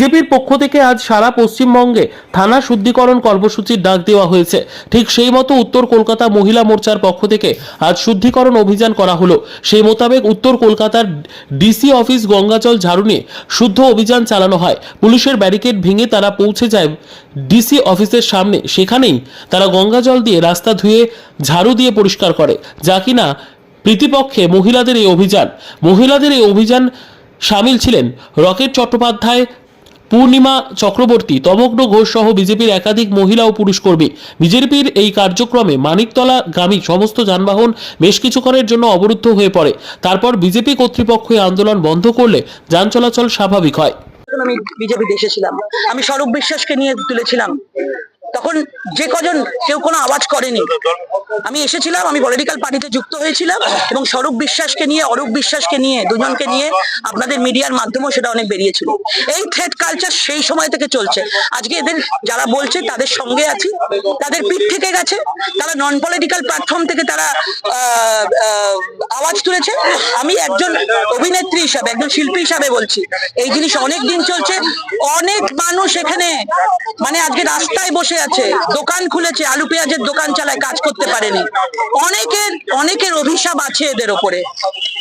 বিজেপির পক্ষ থেকে আজ সারা পশ্চিমবঙ্গে থানা শুদ্ধিকরণ কর্মসূচির ডাক দেওয়া হয়েছে। ঠিক সেই মতো উত্তর কলকাতা মহিলা মোর্চার পক্ষ থেকে আজ শুদ্ধিকরণ অভিযান করা হলো। সেই মোতাবেক উত্তর কলকাতার ডিসি অফিস গঙ্গাজল ঝাড়ু নিয়ে শুদ্ধ অভিযান চালানো হয়। পুলিশের ব্যারিকেড ভেঙে তারা পৌঁছে যায় ডিসি অফিসের সামনে। সেখানেই তারা গঙ্গাজল দিয়ে রাস্তা ধুয়ে ঝাড়ু দিয়ে পরিষ্কার করে। যা কিনা প্রীতিপক্ষে মহিলাদের এই অভিযান। মহিলাদের এই অভিযান সামিল ছিলেন রকেট চট্টোপাধ্যায় পূর্ণিমা চক্রবর্তী, তমগ্ন ঘোষ সহ বিজেপির একাধিক মহিলা ও পুরুষ কর্মী। বিজেপির এই কার্যক্রমে মানিকতলা গামী সমস্ত যানবাহন বেশ কিছুক্ষণের জন্য অবরুদ্ধ হয়ে পড়ে। তারপর বিজেপি কর্তৃপক্ষ আন্দোলন বন্ধ করলে যান চলাচল স্বাভাবিক হয়। আমি বিজেপি দেশে ছিলাম, আমি স্বরূপ বিশ্বাসকে নিয়ে তুলেছিলাম। তখন যে কজন, কেউ কোনো আওয়াজ করেনি। আমি এসেছিলাম, আমি পলিটিক্যাল পার্টিতে যুক্ত হয়েছিলাম এবং স্বরূপ বিশ্বাসকে নিয়ে, অরূপ বিশ্বাসকে নিয়ে, দুজনকে নিয়ে আপনাদের মিডিয়ার মাধ্যমেও সেটা অনেক বেরিয়েছিল। এই থ্রেড কালচার সেই সময় থেকে চলছে। আজকে এদের যারা বলছে, তাদের সঙ্গে আছি। তাদের পিঠ থেকে গেছে। তারা নন পলিটিক্যাল প্ল্যাটফর্ম থেকে তারা আওয়াজ তুলেছে। আমি একজন অভিনেত্রী হিসাবে, একজন শিল্পী হিসাবে বলছি, এই জিনিস অনেক দিন চলছে। অনেক মানুষ এখানে মানে আজকে রাস্তায় বসে আছে, দোকান খুলেছে, আলু পেঁয়াজের দোকান চালায়, কাজ করতে পারেনি। অনেকের অনেকের অভিশাপ আছে এদের ওপরে।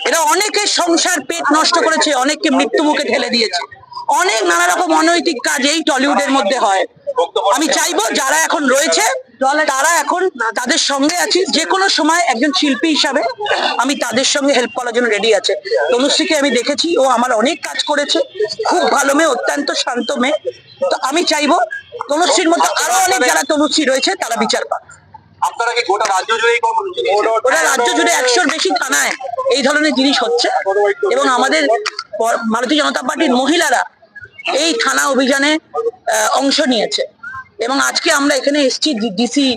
এরা অনেকের সংসার পেট নষ্ট করেছে, অনেককে মৃত্যু মুখে ঠেলে দিয়েছে। অনেক নানা রকম অনৈতিক কাজ এই টলিউডের মধ্যে হয়। আমি চাইব যারা এখন রয়েছে, তারা এখন তাদের সঙ্গে আছি। যে কোনো সময় একজন শিল্পী হিসাবে আমি তাদের সঙ্গে হেল্প করার জন্য রেডি আছে। তনুশ্রীকে আমি দেখেছি, ও আমার অনেক কাজ করেছে। খুব ভালো মেয়ে, অত্যন্ত শান্ত মেয়ে। তো আমি চাইব তনুশ্রীর মতো আরও অনেক যারা তনুশ্রী রয়েছে, তারা বিচার পাক। আপনারা কি গোটা রাজ্য জুড়ে এই কর্মসূচি নিয়েছেন? ওরা রাজ্য জুড়ে একশোর বেশি থানায় এই ধরনের জিনিস হচ্ছে। এবং আমাদের ভারতীয় জনতা পার্টির মহিলারা এই থানা অভিযানে অংশ নিয়েছে। এবং আজকে আমরা এখানে এসছি ডিসি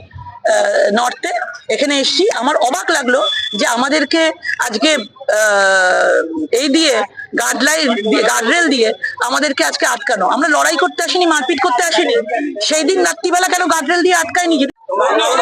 নর্থে এখানে এসছি। আমার অবাক লাগল যে আমাদেরকে আজকে আহ, এই দিয়ে গার্ডলাইন গার্ডরেল দিয়ে আমাদেরকে আজকে আটকানো। আমরা লড়াই করতে আসিনি মারপিট করতে আসিনি। সেই দিন রাত্রিবেলা কেন গার্ডরেল দিয়ে আটকায়নি? দাদা